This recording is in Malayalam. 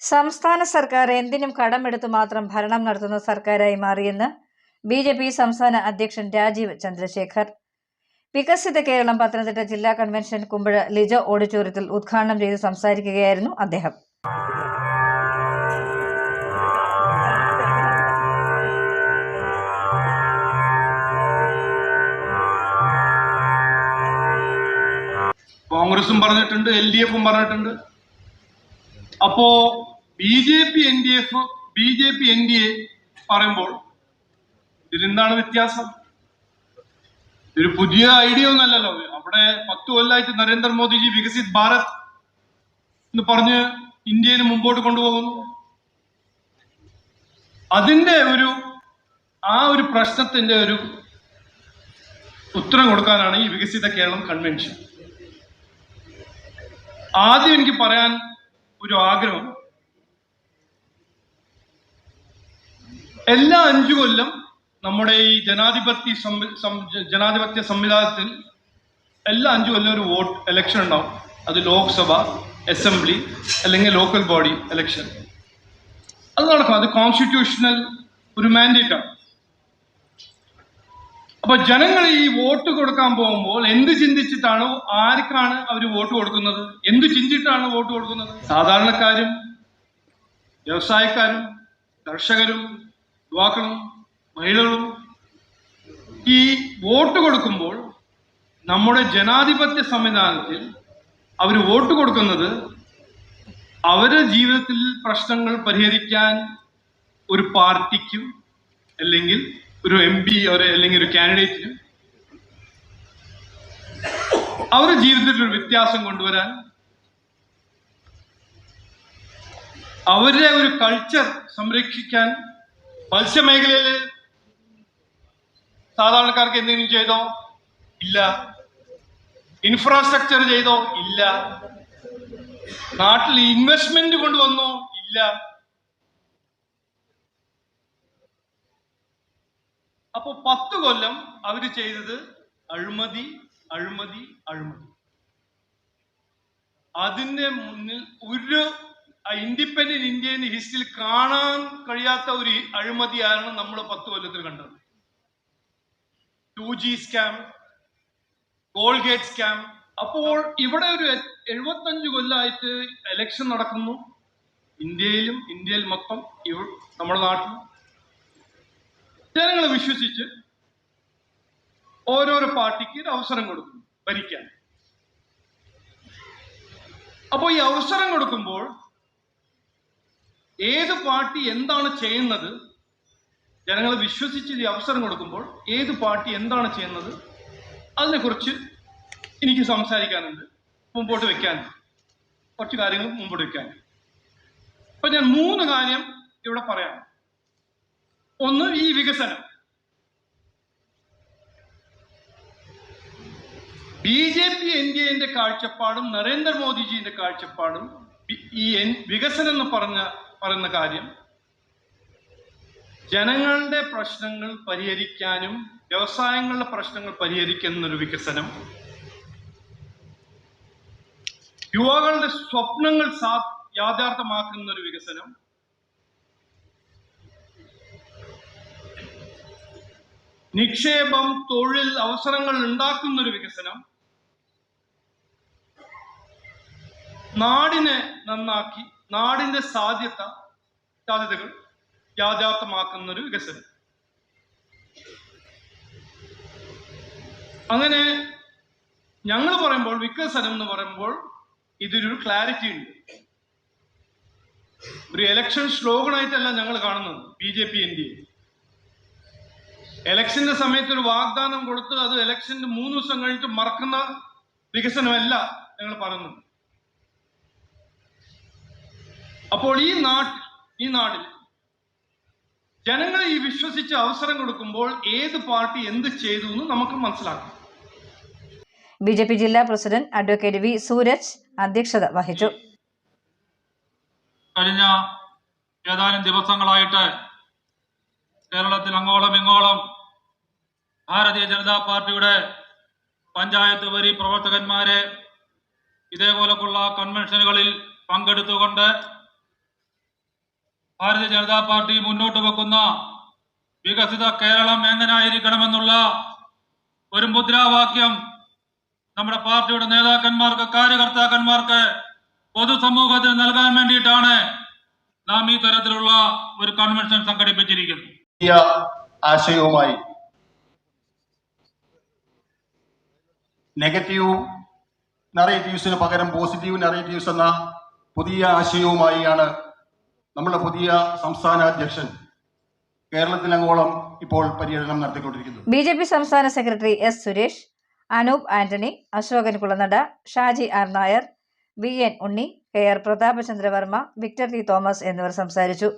സംസ്ഥാന സർക്കാർ എന്തിനും കടമെടുത്ത് മാത്രം ഭരണം നടത്തുന്ന സർക്കാരായി മാറിയെന്ന് ബി ജെ പി സംസ്ഥാന അധ്യക്ഷൻ രാജീവ് ചന്ദ്രശേഖർ. വികസിത കേരളം പത്തനംതിട്ട ജില്ലാ കൺവെൻഷൻ കുമ്പഴ ലിജോ ഓഡിറ്റോറിയത്തിൽ ഉദ്ഘാടനം ചെയ്ത് സംസാരിക്കുകയായിരുന്നു അദ്ദേഹം. കോൺഗ്രസും പറഞ്ഞിട്ടുണ്ട് എൽ ഡി എഫും പറഞ്ഞിട്ടുണ്ട്. അപ്പോ B J P N D F B J P N D A പറയുമ്പോൾ ഇതിലെന്താണ് വ്യത്യാസം? ഒരു പുതിയ ഐഡിയ ഒന്നല്ലല്ലോ. അവിടെ പത്ത് കൊല്ലമായിട്ട് നരേന്ദ്രമോദിജി വികസിത് ഭാരത് എന്ന് പറഞ്ഞ് ഇന്ത്യയിൽ മുമ്പോട്ട് കൊണ്ടുപോകുന്നു. അതിന്റെ ഒരു ആ ഒരു പ്രശ്നത്തിന്റെ ഒരു ഉത്തരം കൊടുക്കാനാണ് ഈ വികസിത കേരളം കൺവെൻഷൻ ആദ്യം എനിക്ക് പറയാൻ ഒരു ആഗ്രഹം എല്ലാ അഞ്ചു കൊല്ലം നമ്മുടെ ഈ ജനാധിപത്യ ജനാധിപത്യ സംവിധാനത്തിൽ എല്ലാ അഞ്ചു കൊല്ലം ഒരു വോട്ട് ഇലക്ഷൻ ഉണ്ടാവും. അത് ലോക്സഭ അസംബ്ലി അല്ലെങ്കിൽ ലോക്കൽ ബോഡി ഇലക്ഷൻ അത് നടക്കും അത് കോൺസ്റ്റിറ്റ്യൂഷണൽ ഒരു മാൻഡേറ്റ് ആണ്. അപ്പൊ ജനങ്ങൾ ഈ വോട്ട് കൊടുക്കാൻ പോകുമ്പോൾ എന്ത് ചിന്തിച്ചിട്ടാണ് ആർക്കാണ് അവർ വോട്ട് കൊടുക്കുന്നത്? എന്ത് ചിന്തിച്ചിട്ടാണ് വോട്ട് കൊടുക്കുന്നത്? സാധാരണക്കാരും വ്യവസായക്കാരും കർഷകരും യുവാക്കളും മഹിളകളും ഈ വോട്ട് കൊടുക്കുമ്പോൾ നമ്മുടെ ജനാധിപത്യ സംവിധാനത്തിൽ അവർ വോട്ട് കൊടുക്കുന്നത് അവരുടെ ജീവിതത്തിൽ പ്രശ്നങ്ങൾ പരിഹരിക്കാൻ ഒരു പാർട്ടിക്കും അല്ലെങ്കിൽ ഒരു എം പി അവരെ അല്ലെങ്കിൽ ഒരു കാൻഡിഡേറ്റിനും അവരുടെ ജീവിതത്തിൽ ഒരു വ്യത്യാസം കൊണ്ടുവരാൻ അവരുടെ ഒരു കൾച്ചർ സംരക്ഷിക്കാൻ മത്സ്യമേഖലയിൽ സാധാരണക്കാർക്ക് എന്തെങ്കിലും ചെയ്തോ? ഇല്ല. ഇൻഫ്രാസ്ട്രക്ചർ ചെയ്തോ? ഇല്ല. നാട്ടിൽ ഇൻവെസ്റ്റ്മെന്റ് കൊണ്ടുവന്നോ? ഇല്ല. അപ്പൊ പത്ത് കൊല്ലം അവർ ചെയ്തത് അഴിമതി അഴിമതി അഴിമതി. അതിന്റെ മുന്നിൽ ഒരു ഇൻഡിപെൻഡന്റ് ഇന്ത്യൻ ഹിസ്റ്ററിയിൽ കാണാൻ കഴിയാത്ത ഒരു അഴിമതിയാണ് നമ്മൾ പത്ത് കൊല്ലത്തിൽ കണ്ടത്. Two G scam Colgate scam അപ്പോൾ ഇവിടെ ഒരു എഴുപത്തഞ്ച് കൊല്ലമായിട്ട് എലക്ഷൻ നടക്കുന്നു. ഇന്ത്യയിലും ഇന്ത്യയിൽ മൊത്തം ഇവ നമ്മുടെ നാട്ടിലും. ജനങ്ങൾ വിശ്വസിച്ച് ഓരോരോ പാർട്ടിക്ക് ഒരു അവസരം കൊടുക്കുന്നു ഭരിക്കാൻ. അപ്പോൾ ഈ അവസരം കൊടുക്കുമ്പോൾ ഏത് പാർട്ടി എന്താണ് ചെയ്യുന്നത്? ജനങ്ങൾ വിശ്വസിച്ച് ഈ അവസരം കൊടുക്കുമ്പോൾ ഏത് പാർട്ടി എന്താണ് ചെയ്യുന്നത്? അതിനെക്കുറിച്ച് എനിക്ക് സംസാരിക്കാനുണ്ട് മുമ്പോട്ട് വെക്കാൻ കുറച്ച് കാര്യങ്ങൾ മുമ്പോട്ട് വെക്കാൻ അപ്പൊ ഞാൻ മൂന്ന് കാര്യം ഇവിടെ പറയാം. ഒന്ന് ഈ വികസനം. B J P N D എന്റെ കാഴ്ചപ്പാടും നരേന്ദ്രമോദിജിന്റെ കാഴ്ചപ്പാടും ഈ വികസനം എന്ന് പറഞ്ഞ പറയുന്ന കാര്യം ജനങ്ങളുടെ പ്രശ്നങ്ങൾ പരിഹരിക്കാനും വ്യവസായങ്ങളുടെ പ്രശ്നങ്ങൾ പരിഹരിക്കുന്ന ഒരു വികസനം യുവാക്കളുടെ സ്വപ്നങ്ങൾ യാഥാർത്ഥ്യമാക്കുന്ന ഒരു വികസനം നിക്ഷേപം തൊഴിൽ അവസരങ്ങൾ ഉണ്ടാക്കുന്ന ഒരു വികസനം നാടിനെ നന്നാക്കി നാടിന്റെ സാധ്യത സാധ്യതകൾ യാഥാർത്ഥ്യമാക്കുന്ന ഒരു വികസനം. അങ്ങനെ ഞങ്ങൾ പറയുമ്പോൾ വികസനം എന്ന് പറയുമ്പോൾ ഇതിലൊരു ക്ലാരിറ്റി ഉണ്ട്. ഒരു ഇലക്ഷൻ സ്ലോഗണായിട്ടല്ല ഞങ്ങൾ കാണുന്നത് B J P N D A. ഇലക്ഷന്റെ സമയത്ത് ഒരു വാഗ്ദാനം കൊടുത്ത് അത് എലക്ഷന്റെ മൂന്ന് ദിവസം കഴിഞ്ഞിട്ട് മറക്കുന്ന വികസനമല്ല ഞങ്ങൾ പറയുന്നത്. അപ്പോൾ ഈ നാട്ടിൽ ഈ നാടിൽ ജനങ്ങളെ ഈ വിശ്വസിച്ച് അവസരം കൊടുക്കുമ്പോൾ ഏത് പാർട്ടി എന്ത് ചെയ്തു എന്ന് നമുക്ക് മനസ്സിലാക്കാം. ബി ജെ പി ജില്ലാ പ്രസിഡന്റ് അഡ്വക്കേറ്റ് വി സൂരജ് അധ്യക്ഷത വഹിച്ചു. കഴിഞ്ഞ ഏതാനും ദിവസങ്ങളായിട്ട് കേരളത്തിൽ അങ്ങോളം ഇങ്ങോളം ഭാരതീയ ജനതാ പാർട്ടിയുടെ പഞ്ചായത്ത് വരി പ്രവർത്തകന്മാരെ ഇതേപോലെയുള്ള കൺവെൻഷനുകളിൽ പങ്കെടുത്തുകൊണ്ട് ഭാരതീയ ജനതാ പാർട്ടി മുന്നോട്ട് വെക്കുന്ന വികസിത കേരളം എങ്ങനായിരിക്കണമെന്നുള്ള ഒരു മുദ്രാവാക്യം നമ്മുടെ പാർട്ടിയുടെ നേതാക്കന്മാർക്ക് കാര്യകർത്താക്കന്മാർക്ക് പൊതുസമൂഹത്തിന് നൽകാൻ വേണ്ടിയിട്ടാണ് നാം ഈ തരത്തിലുള്ള ഒരു കൺവെൻഷൻ സംഘടിപ്പിച്ചിരിക്കുന്നത്. ആശയവുമായി നെഗറ്റീവ് നറേറ്റീവ്സിന് പകരം പോസിറ്റീവ് നറേറ്റീവ്സ് എന്ന പുതിയ ആശയവുമായിയാണ് നമ്മുടെ പുതിയ സംസ്ഥാന അധ്യക്ഷൻ കേരളത്തിലങ്ങോളം ഇപ്പോൾ പര്യടനം നടത്തിക്കൊണ്ടിരിക്കുന്നത് ബി ജെ പി സംസ്ഥാന secretary S Suresh Anoop Antony Ashokan Kulanada Shaji R Nair V N Unni K R Prathapachandravarma Victor T Thomas എന്നിവർ സംസാരിച്ചു.